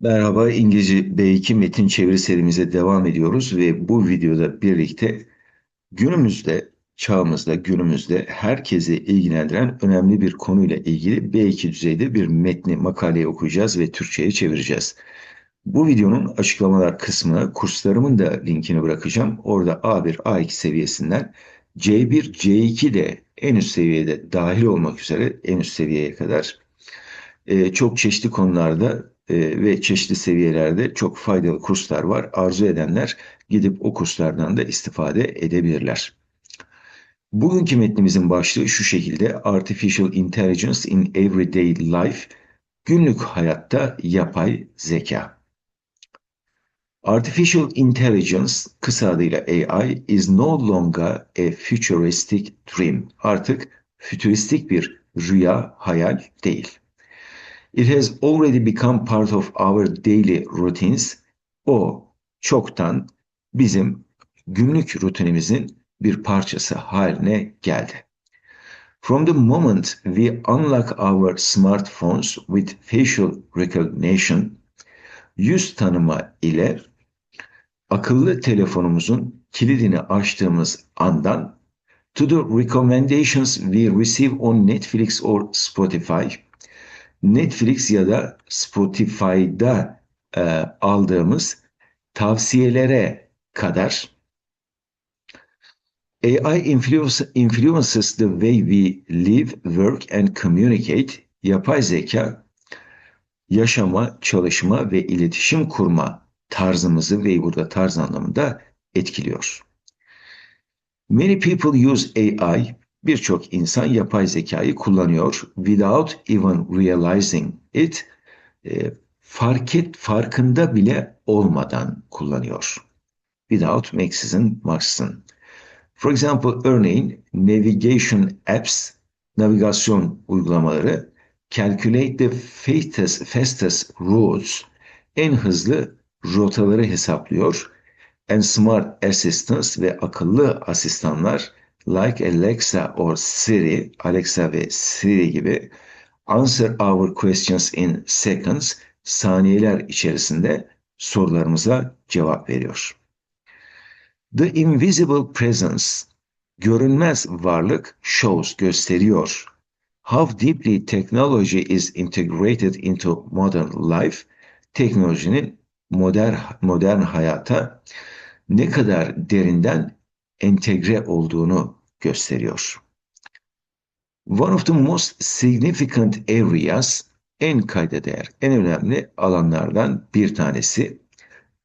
Merhaba, İngilizce B2 metin çeviri serimize devam ediyoruz ve bu videoda birlikte günümüzde, çağımızda, günümüzde herkesi ilgilendiren önemli bir konuyla ilgili B2 düzeyde bir metni, makaleyi okuyacağız ve Türkçe'ye çevireceğiz. Bu videonun açıklamalar kısmına kurslarımın da linkini bırakacağım. Orada A1, A2 seviyesinden C1, C2 de en üst seviyede dahil olmak üzere en üst seviyeye kadar e, çok çeşitli konularda e, ve çeşitli seviyelerde çok faydalı kurslar var. Arzu edenler gidip o kurslardan da istifade edebilirler. Bugünkü metnimizin başlığı şu şekilde Artificial Intelligence in Everyday Life Günlük hayatta yapay zeka. Artificial Intelligence kısa adıyla AI is no longer a futuristic dream. Artık fütüristik bir rüya, hayal değil. It has already become part of our daily routines. O çoktan bizim günlük rutinimizin bir parçası haline geldi. From the moment we unlock our smartphones with facial recognition, yüz tanıma ile akıllı telefonumuzun kilidini açtığımız andan to the recommendations we receive on Netflix or Spotify, Netflix ya da Spotify'da e, aldığımız tavsiyelere kadar AI influences the way we live, work and communicate. Yapay zeka yaşama, çalışma ve iletişim kurma tarzımızı ve burada tarz anlamında etkiliyor. Many people use AI birçok insan yapay zekayı kullanıyor without even realizing it e, fark et, farkında bile olmadan kullanıyor. Without meksizin maksızın. For example, örneğin navigation apps, navigasyon uygulamaları calculate the fastest, fastest routes, en hızlı rotaları hesaplıyor. And smart assistants ve akıllı asistanlar like Alexa or Siri, Alexa ve Siri gibi answer our questions in seconds, saniyeler içerisinde sorularımıza cevap veriyor. The invisible presence, görünmez varlık shows, gösteriyor. How deeply technology is integrated into modern life, teknolojinin modern, modern hayata ne kadar derinden entegre olduğunu gösteriyor. One of the most significant areas, en kayda değer, en önemli alanlardan bir tanesi.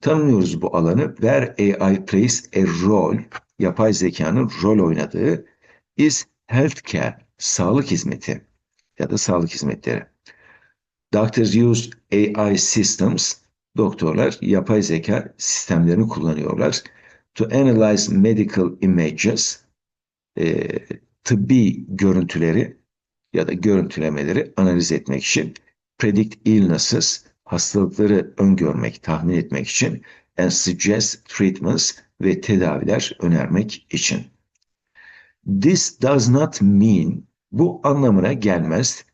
Tanımlıyoruz bu alanı. Where AI plays a role, yapay zekanın rol oynadığı is healthcare, sağlık hizmeti ya da sağlık hizmetleri. Doctors use AI systems, doktorlar yapay zeka sistemlerini kullanıyorlar to analyze medical images, e, tıbbi görüntüleri ya da görüntülemeleri analiz etmek için, predict illnesses, hastalıkları öngörmek, tahmin etmek için, and suggest treatments ve tedaviler önermek için. This does not mean, bu anlamına gelmez,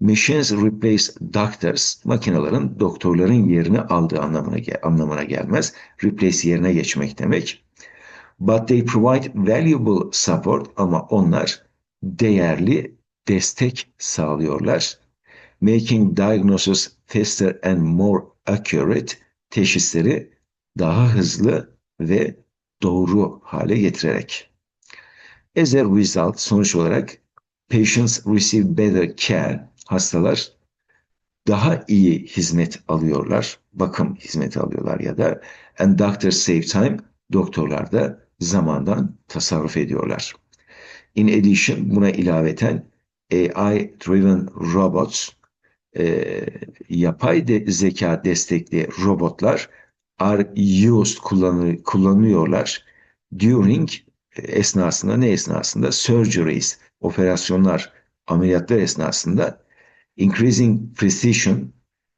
machines replace doctors, makinelerin doktorların yerini aldığı anlamına, anlamına gelmez. Replace yerine geçmek demek. But they provide valuable support ama onlar değerli destek sağlıyorlar. Making diagnosis faster and more accurate teşhisleri daha hızlı ve doğru hale getirerek. As a result, sonuç olarak patients receive better care, hastalar daha iyi hizmet alıyorlar, bakım hizmeti alıyorlar ya da and doctors save time, doktorlar da zamandan tasarruf ediyorlar. In addition buna ilaveten AI-driven robots, e, yapay de zeka destekli robotlar are used kullanı, kullanıyorlar during esnasında ne esnasında surgeries, operasyonlar, ameliyatlar esnasında increasing precision,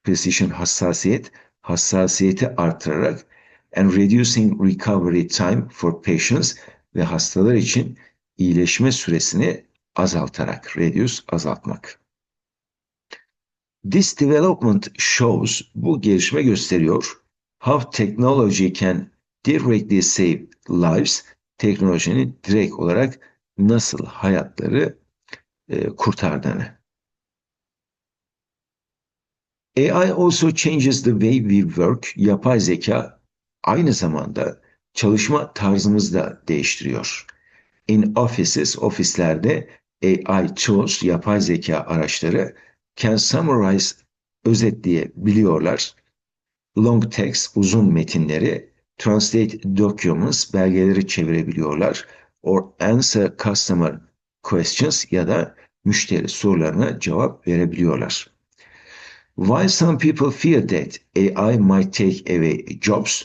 precision hassasiyet, hassasiyeti artırarak and reducing recovery time for patients ve hastalar için iyileşme süresini azaltarak, reduce azaltmak. This development shows, bu gelişme gösteriyor, how technology can directly save lives, teknolojinin direkt olarak nasıl hayatları e, kurtardığını. AI also changes the way we work. Yapay zeka aynı zamanda çalışma tarzımızı da değiştiriyor. In offices, ofislerde AI tools, yapay zeka araçları can summarize, özetleyebiliyorlar. Long text, uzun metinleri, translate documents, belgeleri çevirebiliyorlar. Or answer customer questions ya da müşteri sorularına cevap verebiliyorlar. While some people fear that AI might take away jobs,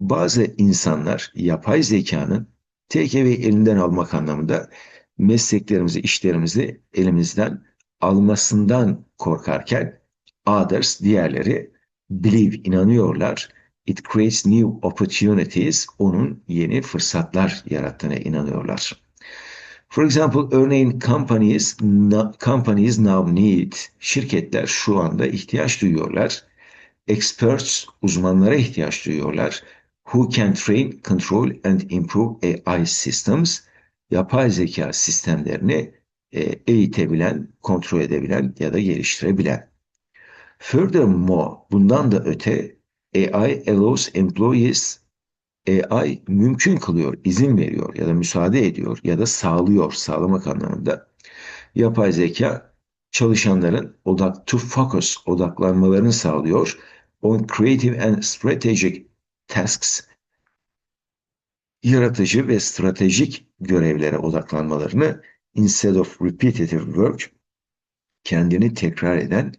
bazı insanlar yapay zekanın away elinden almak anlamında mesleklerimizi, işlerimizi elimizden almasından korkarken others, diğerleri believe, inanıyorlar. It creates new opportunities, onun yeni fırsatlar yarattığına inanıyorlar. For example, örneğin companies, companies now need, şirketler şu anda ihtiyaç duyuyorlar. Experts, uzmanlara ihtiyaç duyuyorlar. Who can train, control and improve AI systems, yapay zeka sistemlerini e, eğitebilen, kontrol edebilen ya da geliştirebilen. Furthermore, bundan da öte AI allows employees AI mümkün kılıyor, izin veriyor ya da müsaade ediyor ya da sağlıyor, sağlamak anlamında. Yapay zeka çalışanların odak to focus odaklanmalarını sağlıyor. On creative and strategic tasks yaratıcı ve stratejik görevlere odaklanmalarını instead of repetitive work kendini tekrar eden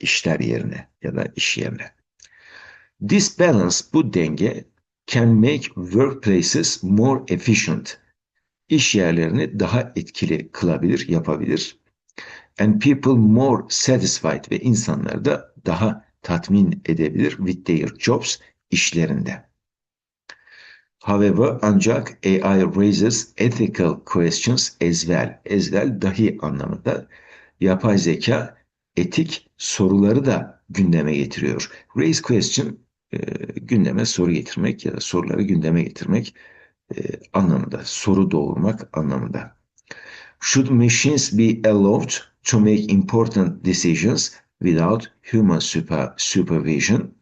işler yerine ya da iş yerine. This balance, bu denge can make workplaces more efficient. İş yerlerini daha etkili kılabilir, yapabilir. And people more satisfied ve insanları da daha tatmin edebilir with their jobs işlerinde. However, ancak AI raises ethical questions as well. As well dahi anlamında. Yapay zeka etik soruları da gündeme getiriyor. Raise question e, gündeme soru getirmek ya da soruları gündeme getirmek e, anlamında. Soru doğurmak anlamında. Should machines be allowed to make important decisions without human super, supervision?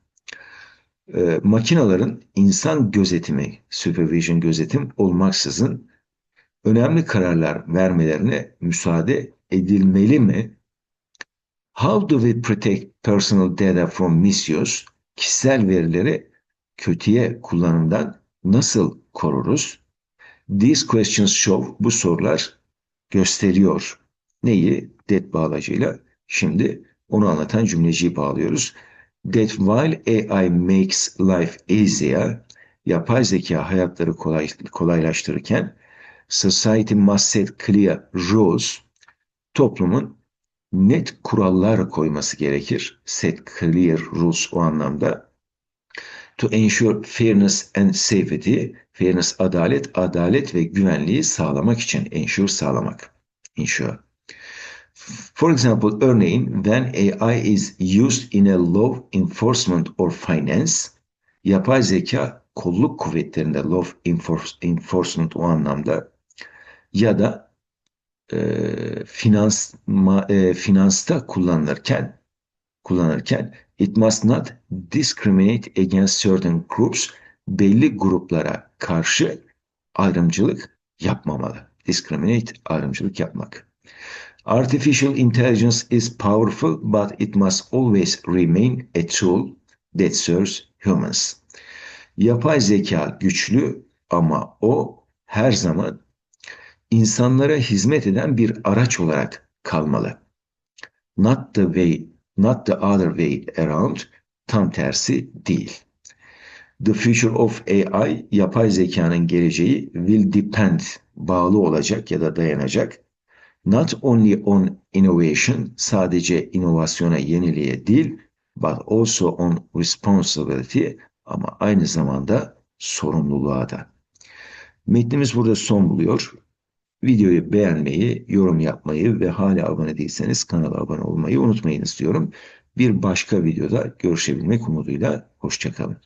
E, makinaların insan gözetimi, supervision gözetim olmaksızın önemli kararlar vermelerine müsaade edilmeli mi? How do we protect personal data from misuse? Kişisel verileri kötüye kullanımdan nasıl koruruz? These questions show, bu sorular gösteriyor. Neyi? Det bağlacıyla. Şimdi onu anlatan cümleciyi bağlıyoruz that while AI makes life easier, yapay zeka hayatları kolay, kolaylaştırırken society must set clear rules, toplumun net kurallar koyması gerekir. Set clear rules o anlamda. To ensure fairness and safety, fairness adalet, adalet ve güvenliği sağlamak için, ensure sağlamak, ensure. For example, örneğin when AI is used in a law enforcement or finance, yapay zeka kolluk kuvvetlerinde law enforcement o anlamda ya da e, finans ma, e, finansta kullanılırken kullanırken it must not discriminate against certain groups belli gruplara karşı ayrımcılık yapmamalı. Discriminate ayrımcılık yapmak. Artificial intelligence is powerful, but it must always remain a tool that serves humans. Yapay zeka güçlü ama o her zaman insanlara hizmet eden bir araç olarak kalmalı. Not the way, not the other way around, tam tersi değil. The future of AI, yapay zekanın geleceği will depend, bağlı olacak ya da dayanacak not only on innovation, sadece inovasyona, yeniliğe değil, but also on responsibility ama aynı zamanda sorumluluğa da. Metnimiz burada son buluyor. Videoyu beğenmeyi, yorum yapmayı ve hala abone değilseniz kanala abone olmayı unutmayınız diyorum. bir başka videoda görüşebilmek umuduyla hoşçakalın.